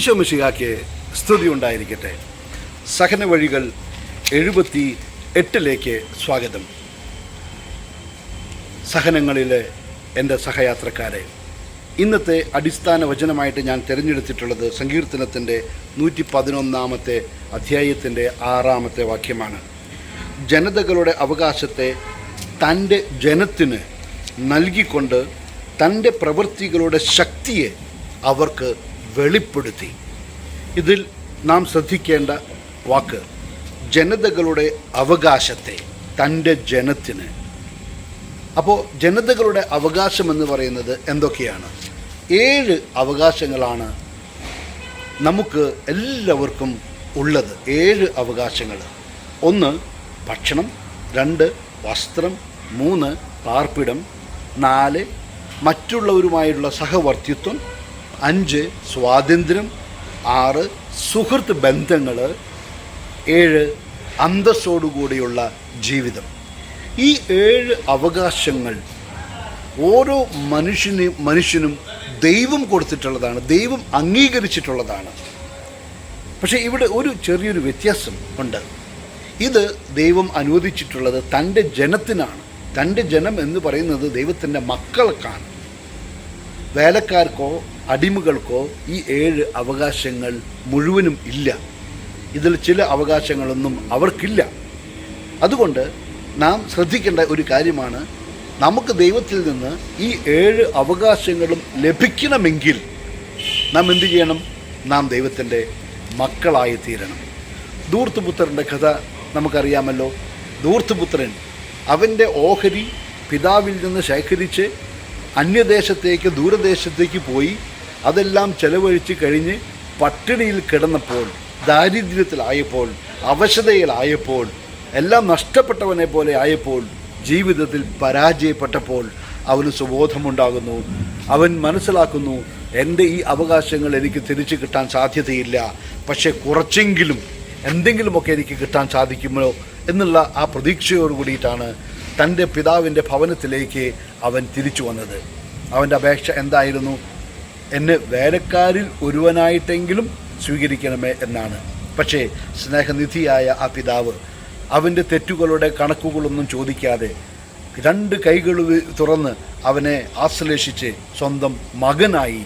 ഈശോ മിശിഹാക്ക് സ്തുതി ഉണ്ടായിരിക്കട്ടെ. സഹന വഴികൾ എഴുപത്തി എട്ടിലേക്ക് സ്വാഗതം. സഹനങ്ങളിലെ എന്റെ സഹയാത്രക്കാരെ ഇന്നത്തെ അടിസ്ഥാന വചനമായിട്ട് ഞാൻ തിരഞ്ഞെടുത്തിട്ടുള്ളത് സങ്കീർത്തനത്തിന്റെ നൂറ്റി പതിനൊന്നാമത്തെ അധ്യായത്തിന്റെ ആറാമത്തെ വാക്യമാണ്. ജനതകളുടെ അവകാശത്തെ തന്റെ ജനത്തിന് നൽകിക്കൊണ്ട് തന്റെ പ്രവൃത്തികളുടെ ശക്തിയെ അവർക്ക് വെളിപ്പെടുത്തി. ഇതിൽ നാം ശ്രദ്ധിക്കേണ്ട വാക്ക് ജനതകളുടെ അവകാശത്തെ തന്റെ ജനത്തിന്. അപ്പോൾ ജനതകളുടെ അവകാശം എന്ന് പറയുന്നത് എന്തൊക്കെയാണ്? ഏഴ് അവകാശങ്ങളാണ് നമുക്ക് എല്ലാവർക്കും ഉള്ളത്. ഏഴ് അവകാശങ്ങൾ. ഒന്ന് ഭക്ഷണം. രണ്ട് വസ്ത്രം. മൂന്ന് പാർപ്പിടം. നാല് മറ്റുള്ളവരുമായുള്ള സഹവർത്തിത്വം. അഞ്ച് സ്വാതന്ത്ര്യം ആറ് സുഹൃത്ത് ബന്ധങ്ങൾ ഏഴ് അന്തസ്സോടുകൂടിയുള്ള ജീവിതം. ഈ ഏഴ് അവകാശങ്ങൾ ഓരോ മനുഷ്യന് മനുഷ്യനും ദൈവം കൊടുത്തിട്ടുള്ളതാണ് ദൈവം അംഗീകരിച്ചിട്ടുള്ളതാണ്. പക്ഷേ ഇവിടെ ഒരു ചെറിയൊരു വ്യത്യാസം ഉണ്ട്. ഇത് ദൈവം അനുവദിച്ചിട്ടുള്ളത് തന്റെ ജനത്തിനാണ്. തന്റെ ജനം എന്ന് പറയുന്നത് ദൈവത്തിന്റെ മക്കൾക്കാണ്. വേലക്കാർക്കോ അടിമകൾക്കോ ഈ ഏഴ് അവകാശങ്ങൾ മുഴുവനും ഇല്ല. ഇതിൽ ചില അവകാശങ്ങളൊന്നും അവർക്കില്ല. അതുകൊണ്ട് നാം ശ്രദ്ധിക്കേണ്ട ഒരു കാര്യമാണ് നമുക്ക് ദൈവത്തിൽ നിന്ന് ഈ ഏഴ് അവകാശങ്ങളും ലഭിക്കണമെങ്കിൽ നാം എന്തു ചെയ്യണം? നാം ദൈവത്തിന്റെ മക്കളായി തീരണം. ദൂർത്തുപുത്രന്റെ കഥ നമുക്കറിയാമല്ലോ. ദൂർത്തുപുത്രൻ അവന്റെ ഓഹരി പിതാവിൽ നിന്ന് ശേഖരിച്ച് അന്യദേശത്തേക്ക് ദൂരദേശത്തേക്ക് പോയി അതെല്ലാം ചെലവഴിച്ച് കഴിഞ്ഞ് പട്ടിണിയിൽ കിടന്നപ്പോൾ ദാരിദ്ര്യത്തിലായപ്പോൾ അവശതയിലായപ്പോൾ എല്ലാം നഷ്ടപ്പെട്ടവനെ പോലെ ആയപ്പോൾ ജീവിതത്തിൽ പരാജയപ്പെട്ടപ്പോൾ അവന് സുബോധമുണ്ടാകുന്നു. അവൻ മനസ്സിലാക്കുന്നു എന്റെ ഈ അവകാശങ്ങൾ എനിക്ക് തിരിച്ചു കിട്ടാൻ സാധ്യതയില്ല. പക്ഷേ കുറച്ചെങ്കിലും എന്തെങ്കിലുമൊക്കെ എനിക്ക് കിട്ടാൻ സാധിക്കുമോ? എന്നുള്ള ആ പ്രതീക്ഷയോട് കൂടിയിട്ടാണ് തന്റെ പിതാവിന്റെ ഭവനത്തിലേക്ക് അവൻ തിരിച്ചു വന്നത്. അവന്റെ അപേക്ഷ എന്തായിരുന്നു? എന്നെ വേലക്കാരിൽ ഒരുവനായിട്ടെങ്കിലും സ്വീകരിക്കണമേ എന്നാണ്. പക്ഷേ സ്നേഹനിധിയായ ആ പിതാവ് അവന്റെ തെറ്റുകളുടെ കണക്കുകളൊന്നും ചോദിക്കാതെ രണ്ട് കൈകൾ തുറന്ന് അവനെ ആശ്ലേഷിച്ച് സ്വന്തം മകനായി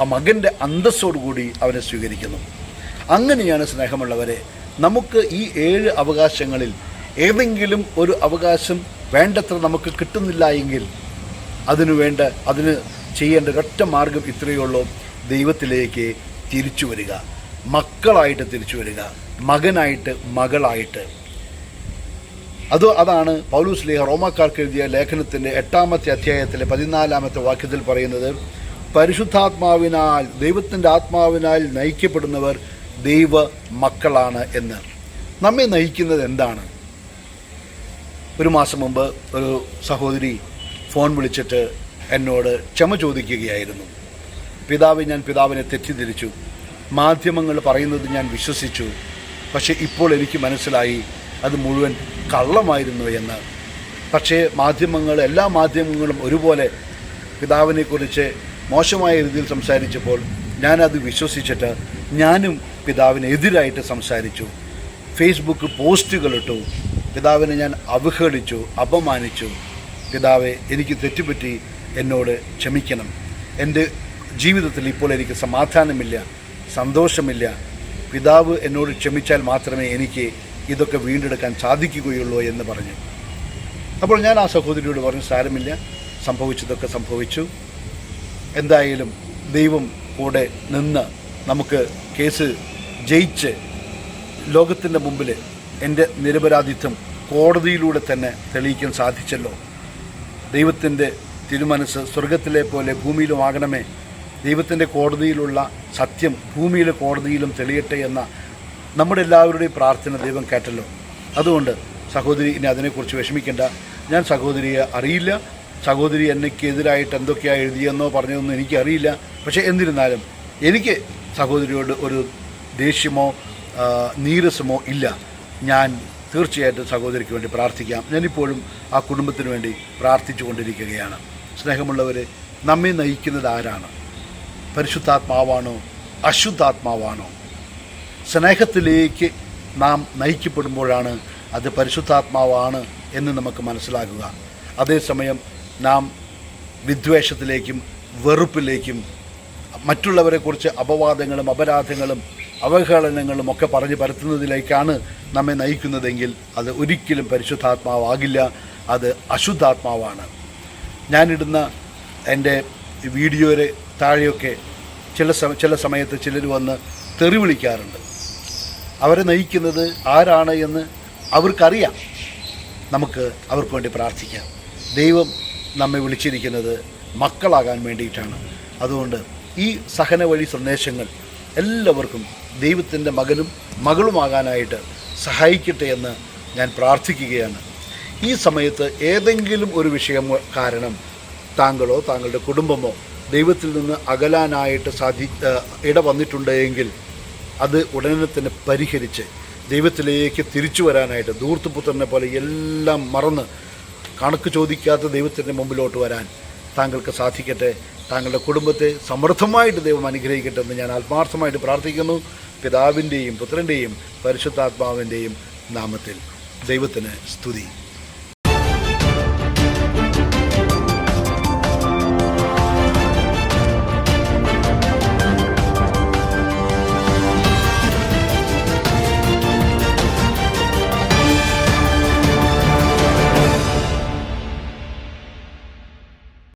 ആ മകന്റെ അന്തസ്സോടുകൂടി അവനെ സ്വീകരിക്കുന്നു. അങ്ങനെയാണ് സ്നേഹമുള്ളവരെ നമുക്ക് ഈ ഏഴ് അവകാശങ്ങളിൽ ഏതെങ്കിലും ഒരു അവകാശം വേണ്ടത്ര നമുക്ക് കിട്ടുന്നില്ല എങ്കിൽ അതിനു വേണ്ട അതിന് ചെയ്യേണ്ട ഒറ്റ മാർഗം ഇത്രയേ ഉള്ളൂ. ദൈവത്തിലേക്ക് തിരിച്ചു വരിക. മക്കളായിട്ട് തിരിച്ചു വരിക. മകനായിട്ട് മകളായിട്ട്. അത് അതാണ് പൗലൂസ് ലേഹ റോമാക്കാർക്ക് എഴുതിയ ലേഖനത്തിന്റെ എട്ടാമത്തെ അധ്യായത്തിലെ പതിനാലാമത്തെ വാക്യത്തിൽ പറയുന്നത്. പരിശുദ്ധാത്മാവിനാൽ ദൈവത്തിന്റെ ആത്മാവിനാൽ നയിക്കപ്പെടുന്നവർ ദൈവ മക്കളാണ് എന്ന്. നമ്മെ നയിക്കുന്നത് എന്താണ്? ഒരു മാസം മുമ്പ് ഒരു സഹോദരി ഫോൺ വിളിച്ചിട്ട് എന്നോട് ക്ഷമ ചോദിക്കുകയായിരുന്നു. പിതാവ് ഞാൻ പിതാവിനെ തെറ്റിദ്ധരിച്ചു. മാധ്യമങ്ങൾ പറയുന്നത് ഞാൻ വിശ്വസിച്ചു. പക്ഷേ ഇപ്പോൾ എനിക്ക് മനസ്സിലായി അത് മുഴുവൻ കള്ളമായിരുന്നു എന്ന്. പക്ഷേ മാധ്യമങ്ങൾ എല്ലാ മാധ്യമങ്ങളും ഒരുപോലെ പിതാവിനെക്കുറിച്ച് മോശമായ രീതിയിൽ സംസാരിച്ചപ്പോൾ ഞാനത് വിശ്വസിച്ചിട്ട് ഞാനും പിതാവിനെതിരായിട്ട് സംസാരിച്ചു. ഫേസ്ബുക്ക് പോസ്റ്റുകളിട്ടു പിതാവിനെ ഞാൻ അവഹേളിച്ചു അപമാനിച്ചു. പിതാവെ എനിക്ക് തെറ്റുപറ്റി എന്നോട് ക്ഷമിക്കണം. എന്റെ ജീവിതത്തിൽ ഇപ്പോൾ എനിക്ക് സമാധാനമില്ല സന്തോഷമില്ല. പിതാവ് എന്നോട് ക്ഷമിച്ചാൽ മാത്രമേ എനിക്ക് ഇതൊക്കെ വീണ്ടെടുക്കാൻ സാധിക്കുകയുള്ളൂ എന്ന് പറഞ്ഞു. അപ്പോൾ ഞാൻ ആ സഹോദരിയോട് പറഞ്ഞു സാരമില്ല സംഭവിച്ചതൊക്കെ സംഭവിച്ചു. എന്തായാലും ദൈവം കൂടെ നിന്ന് നമുക്ക് കേസ് ജയിച്ച് ലോകത്തിന്റെ മുമ്പിൽ എന്റെ നിരപരാധിത്വം കോടതിയിലൂടെ തന്നെ തെളിയിക്കാൻ സാധിച്ചല്ലോ. ദൈവത്തിന്റെ തിരുമനസ് സ്വർഗത്തിലെ പോലെ ഭൂമിയിലും ആകണമേ. ദൈവത്തിന്റെ കോടതിയിലുള്ള സത്യം ഭൂമിയിലെ കോടതിയിലും തെളിയട്ടെ എന്ന നമ്മുടെ എല്ലാവരുടെയും പ്രാർത്ഥന ദൈവം കേട്ടല്ലോ. അതുകൊണ്ട് സഹോദരി ഇനി അതിനെക്കുറിച്ച് വിഷമിക്കേണ്ട. ഞാൻ സഹോദരിയെ അറിയില്ല. സഹോദരി എന്നെക്കെതിരായിട്ട് എന്തൊക്കെയാണ് എഴുതിയെന്നോ പറഞ്ഞതെന്നോ എനിക്കറിയില്ല. പക്ഷേ എന്നിരുന്നാലും എനിക്ക് സഹോദരിയോട് ഒരു ദേഷ്യമോ നീരസമോ ഇല്ല. ഞാൻ തീർച്ചയായിട്ടും സഹോദരിക്ക് വേണ്ടി പ്രാർത്ഥിക്കാം. ഞാനിപ്പോഴും ആ കുടുംബത്തിന് വേണ്ടി പ്രാർത്ഥിച്ചു കൊണ്ടിരിക്കുകയാണ് സ്നേഹമുള്ളവരെ നമ്മെ നയിക്കുന്നത് ആരാണ്? പരിശുദ്ധാത്മാവാണോ? അശുദ്ധാത്മാവാണോ? സ്നേഹത്തിലേക്ക് നാം നയിക്കപ്പെടുമ്പോഴാണ് അത് പരിശുദ്ധാത്മാവാണ് എന്ന് നമുക്ക് മനസ്സിലാകുക. അതേസമയം നാം വിദ്വേഷത്തിലേക്കും വെറുപ്പിലേക്കും മറ്റുള്ളവരെക്കുറിച്ച് അപവാദങ്ങളും അപരാധങ്ങളും അവഹേളനങ്ങളും ഒക്കെ പറഞ്ഞു പരത്തുന്നതിലേക്കാണ് നമ്മെ നയിക്കുന്നതെങ്കിൽ അത് ഒരിക്കലും പരിശുദ്ധാത്മാവാകില്ല അത് അശുദ്ധാത്മാവാണ്. ഞാനിടുന്ന എന്റെ വീഡിയോയുടെ താഴെയൊക്കെ ചില സമ ചില സമയത്ത് ചിലർ വന്ന് തെറി വിളിക്കാറുണ്ട്. അവരെ നയിക്കുന്നത് ആരാണ് എന്ന് അവർക്കറിയാം. നമുക്ക് അവർക്ക് വേണ്ടി പ്രാർത്ഥിക്കാം. ദൈവം നമ്മെ വിളിച്ചിരിക്കുന്നത് മക്കളാകാൻ വേണ്ടിയിട്ടാണ്. അതുകൊണ്ട് ഈ സഹന വഴി സന്ദേശങ്ങൾ എല്ലാവർക്കും ദൈവത്തിന്റെ മകനും മകളുമാകാനായിട്ട് സഹായിക്കട്ടെ എന്ന് ഞാൻ പ്രാർത്ഥിക്കുകയാണ്. ഈ സമയത്ത് ഏതെങ്കിലും ഒരു വിഷയം കാരണം താങ്കളോ താങ്കളുടെ കുടുംബമോ ദൈവത്തിൽ നിന്ന് അകലാനായിട്ട് സാധി ഇട വന്നിട്ടുണ്ട് എങ്കിൽ അത് ഉടനെ തന്നെ പരിഹരിച്ച് ദൈവത്തിലേക്ക് തിരിച്ചു വരാനായിട്ട് ധൂർത്തുപുത്രനെ പോലെ എല്ലാം മറന്ന് കണക്ക് ചോദിക്കാത്ത ദൈവത്തിന്റെ മുമ്പിലോട്ട് വരാൻ താങ്കൾക്ക് സാധിക്കട്ടെ താങ്കളുടെ കുടുംബത്തെ സമൃദ്ധമായിട്ട് ദൈവം അനുഗ്രഹിക്കട്ടെ എന്ന് ഞാൻ ആത്മാർത്ഥമായിട്ട് പ്രാർത്ഥിക്കുന്നു. പിതാവിന്റെയും പുത്രന്റെയും പരിശുദ്ധാത്മാവിന്റെയും നാമത്തിൽ ദൈവത്തിന് സ്തുതി.